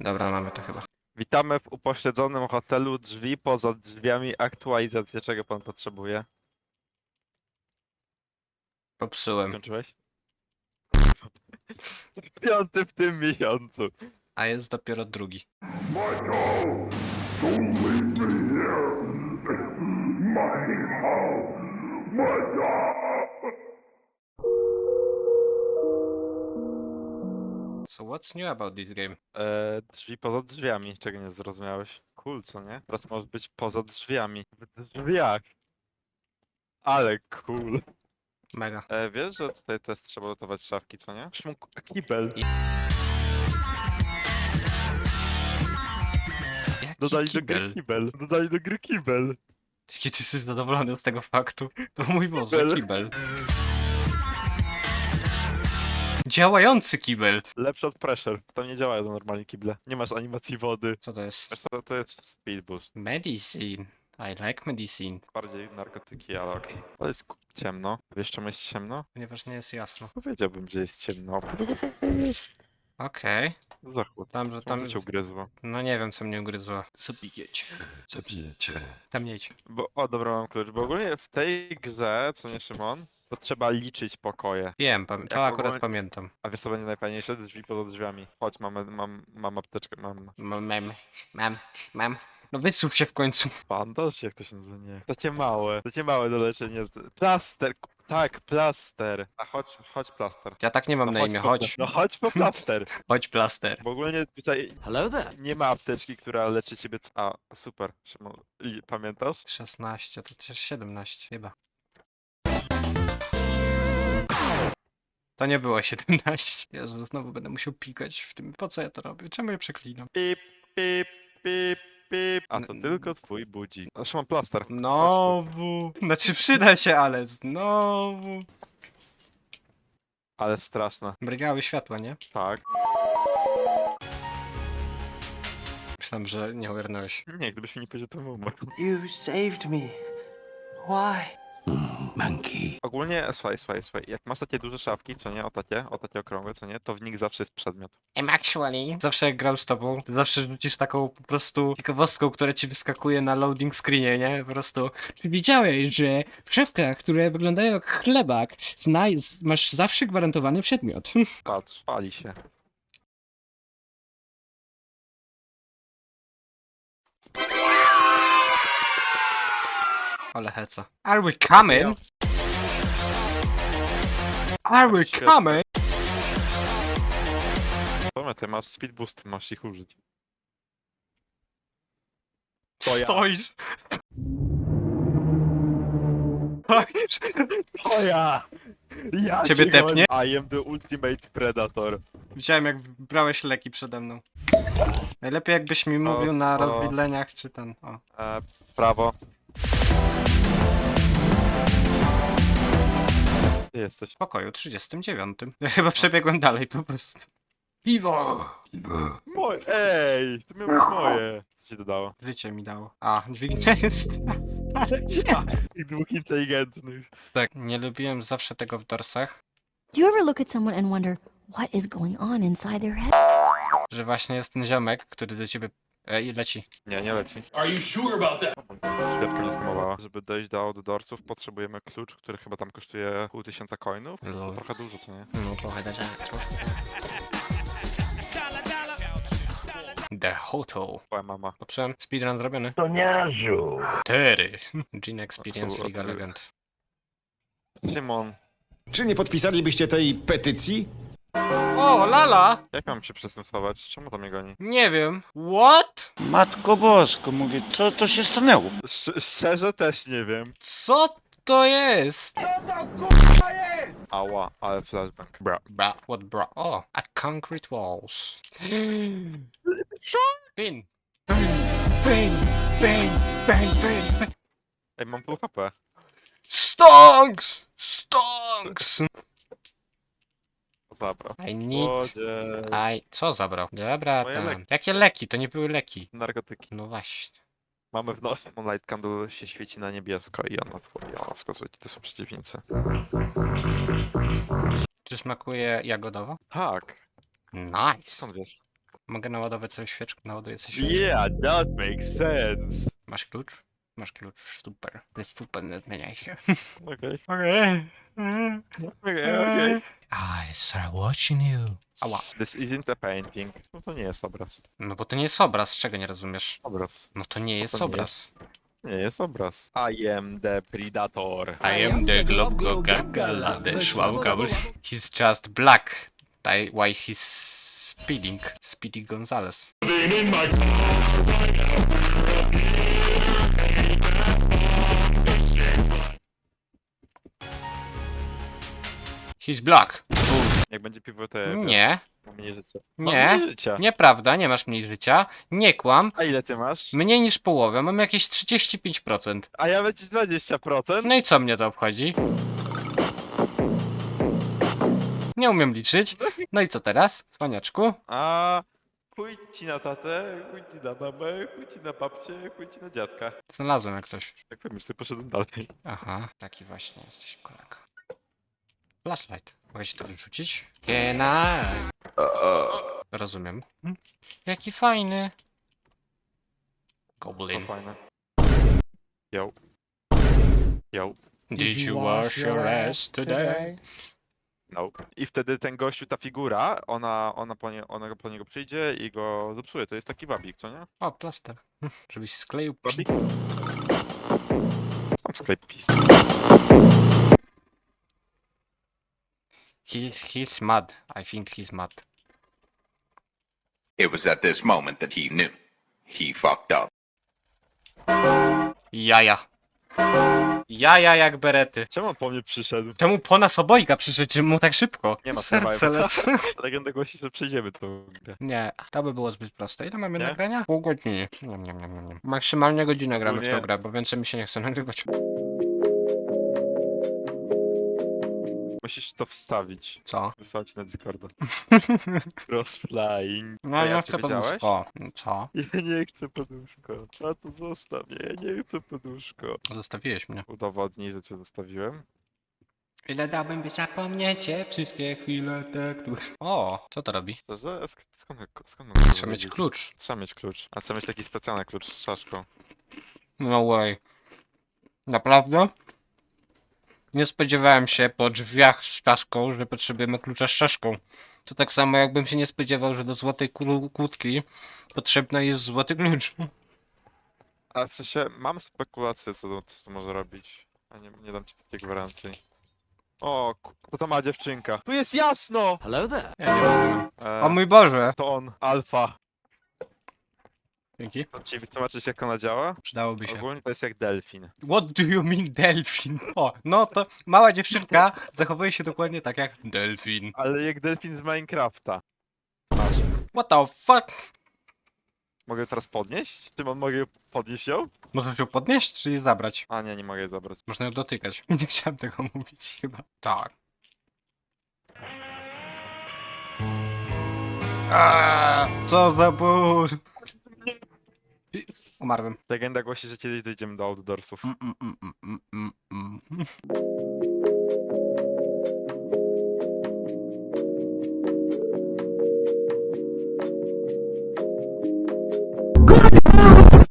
Dobra, mamy to chyba. Witamy w upośledzonym hotelu. Drzwi poza drzwiami. Aktualizacja. Czego pan potrzebuje? Popsułem. Skończyłeś? Piąty w tym miesiącu. A jest dopiero drugi. So what's new about this game? E, drzwi poza drzwiami. Czego nie zrozumiałeś? Cool, co nie? Teraz możesz być poza drzwiami. W drzwiach. Ale cool. Mega. E, wiesz, że tutaj też trzeba gotować szafki, co nie? Szmuk, kibel. Jaki Dodali do kibel? gry kibel. Dodali do gry kibel. Jaki ty jesteś zadowolony z tego faktu? To mój Boże, Kibel. kibel. Działający kibel! Lepszy od pressure. Tam nie działają normalnie kible. Nie masz animacji wody. Co to jest? Wiesz co, to jest speed boost. Medicine. I like medicine. Bardziej narkotyki, ale okej. Ale jest ku- ciemno. Wiesz czemu jest ciemno? Ponieważ nie jest jasno. Powiedziałbym, że jest ciemno. Okej. Zachód. Tam, że Tam tam... cię ugryzło. No nie wiem, co mnie ugryzło. Zabijecie. Zabijecie. Tam nie idź. Bo, o, dobra, mam klucz. Bo ogólnie w tej grze, co nie Szymon, to trzeba liczyć pokoje. Wiem, pam- to Jak akurat ogólnie- pamiętam. A wiesz co będzie najfajniejsze? Drzwi poza drzwiami. Chodź, mamy, mam, mam apteczkę, mam Mam, mam, mam, mam. No wysuw się w końcu. bandaż? Jak to się nazywa? Nie. Takie małe. Takie małe do leczenia. Plaster. Tak, plaster. A chodź, chodź plaster. Ja tak nie mam No na imię, po- chodź. No chodź po plaster. Chodź plaster. Bo ogólnie tutaj Hello there. nie ma apteczki, która leczy ciebie. c- A, super. Szymon, pamiętasz? 16, to też 17 chyba. To nie było 17. Jezu, znowu będę musiał pikać w tym. Po co ja to robię? Czemu ja przeklinam? Pip, pip, pip, pip. A to N- tylko twój budzik. A Szymon, plaster. Chodź tu. Znowu. Znaczy przyda się, ale znowu. Ale straszne. Brygały światła, nie? Tak. Myślałem, że nie ogarnąłeś. Nie, gdybyś mi nie powiedział, to bym umarł. You saved me. Why? Monkey. Ogólnie, słuchaj, słuchaj, słuchaj. Jak masz takie duże szafki, co nie, o takie, o takie okrągłe, co nie, to w nich zawsze jest przedmiot. I'm actually. Zawsze jak gram z tobą, to zawsze rzucisz taką po prostu ciekawostką, która ci wyskakuje na loading screenie, nie? Po prostu. Czy widziałeś, że w szafkach, które wyglądają jak chlebak, znaj- z- masz zawsze gwarantowany przedmiot? Patrz, pali się. Ale heca. Are we coming? Are we Świetnie. coming? Ty masz speed boost, masz ich użyć. To ja. Stoisz. Stoisz. O ja! Ja Ciebie cię tepnie? I am the ultimate predator. Widziałem jak brałeś leki przede mną. Najlepiej jakbyś mi mówił na rozwidleniach czy ten. O. E, prawo. Gdzie jesteś? W pokoju 39. Ja chyba przebiegłem dalej po prostu. Piwo! Moje, ej! To miało być moje. Co ci dodało? Życie mi dało. A, dźwignia jest na starcie. Tych dwóch inteligentnych. Tak, nie lubiłem zawsze tego w dorsach, Do you ever look at someone and wonder what is going on inside their head? że właśnie jest ten ziomek, który do ciebie e, i leci. Nie, nie leci. Are you sure about that? Świadka nie skamowała. Żeby dojść do outdoorsów potrzebujemy klucz, który chyba tam kosztuje pół tysiąca coinów. To Lol. trochę dużo, co nie? No trochę da The Hotel. Twoja mama. Poprzedłem speedrun zrobiony. Toniarzu. Tery. Gene Experience of Legends. Szymon, Czy nie podpisalibyście tej petycji? O, Lala! jak mam się przez tym schować? Czemu to mnie goni? Nie wiem. What? Matko Bosko, mówię, co to się stanęło? Sz szczerze też nie wiem. Co to jest? Ała, ale flashbang. Bra. Bra, what bra? O, a concrete walls. Fin. Fin, fin, fin, fin. Ej, mam pół HP. Stonks! Stonks! Zabrał. I need... Łodzie. Co zabrał? Dobra, Moje tam. leki. Jakie leki? To nie były leki. Narkotyki. No właśnie. Mamy w nosie. Light candle się świeci na niebiesko i ona wchodzi. Ona wskazuje, to są przeciwnicy. Czy smakuje jagodowo? Tak. Nice. Skąd wiesz? Mogę naładować sobie świeczkę, naładuję sobie świeczkę. Yeah, that makes sense. Masz klucz? Masz klucz, super. To jest super, nie zmieniaj się. Okej, Okej. okej, okej. I start watching you. Ała. This isn't a painting. No to nie jest obraz. No bo to nie jest obraz, czego nie rozumiesz? Obraz. No to nie jest to nie obraz. Nie jest obraz. I am the predator. I am the Globgo Gagala, the Schwabgabel. He's just black. Why he's speeding. Speedy Gonzales. He's black. Jak będzie piwo, to Nie, mniej życia. Mam nie, mniej życia. nieprawda, nie masz mniej życia. Nie kłam. A ile ty masz? Mniej niż połowę, mam jakieś 35%. A ja będzie 20%? No i co mnie to obchodzi? Nie umiem liczyć. No i co teraz, cwaniaczku? A chuj ci na tatę, chuj ci na mamę, chuj ci na babcię, chuj ci na dziadka. Znalazłem jak coś. Tak powiem, sobie poszedłem dalej. Aha, taki właśnie jesteś kolega. Flashlight. Mogę ci to wyrzucić? Gena. Rozumiem. Hm? Jaki fajny. To Goblin. fajne. Yo. Yo. Did you wash your ass today? No. I wtedy ten gościu, ta figura, ona, ona, po, nie, ona po niego przyjdzie i go zepsuje. To jest taki wabik, co nie? O, plaster. Hm, Żebyś skleił. Wabik? Sam sklep pis. He, he's mad. I think he's mad. It was at this moment that he knew. He fucked up. Jaja. Jaja jak berety. Czemu on po mnie przyszedł? Czemu po nas obojga przyszedł mu tak szybko? Nie ma Serce survival. lecą. Legenda głosi, że przejdziemy tą grę. Nie, to by było zbyt proste. Ile mamy Nie? nagrania? Pół godziny. Nie, nie, nie, nie, nie. Maksymalnie godzinę gramy w tą Ogólnie- grę, bo więcej mi się nie chce nagrywać. Musisz to wstawić. Co? Wysłać na Discorda. Cross flying. No A ja jak chcę poduszko. Co? Ja nie chcę poduszko. A to zostaw mnie, ja nie chcę poduszko. Zostawiłeś mnie. Udowodnij, że cię zostawiłem. Ile dałbym, by zapomniecie wszystkie chwile te, które... O, co to robi? To za, sk- skąd, skąd mogę Trzeba mieć wiedzieć? klucz. Trzeba mieć klucz. A trzeba mieć taki specjalny klucz z czaszką. No way. Naprawdę? Nie spodziewałem się po drzwiach z czaszką, że potrzebujemy klucza z czaszką. To tak samo jakbym się nie spodziewał, że do złotej kłódki potrzebny jest złoty klucz. A w sensie, mam spekulację, co to, co to może robić. A nie, nie dam ci takiej gwarancji. O, ku- to ma dziewczynka. Tu jest jasno! Hello there. Ja nie. E, O mój Boże! To on, alfa. Dzięki. Ci wytłumaczyć, jak ona działa? Przydałoby się. Ogólnie to jest jak delfin. What do you mean delfin? O, no to mała dziewczynka zachowuje się dokładnie tak jak delfin. Ale jak delfin z Minecrafta. Masz. What the fuck? Mogę teraz podnieść? Czy mam, mogę podnieść ją? Można ją podnieść, czy je zabrać? A nie, nie mogę jej zabrać. Można ją dotykać. Nie chciałem tego mówić chyba. Tak. Aaaa, co za ból! Umarłem. Legenda głosi, że kiedyś dojdziemy do outdoorsów. Mm, mm, mm, mm, mm, mm.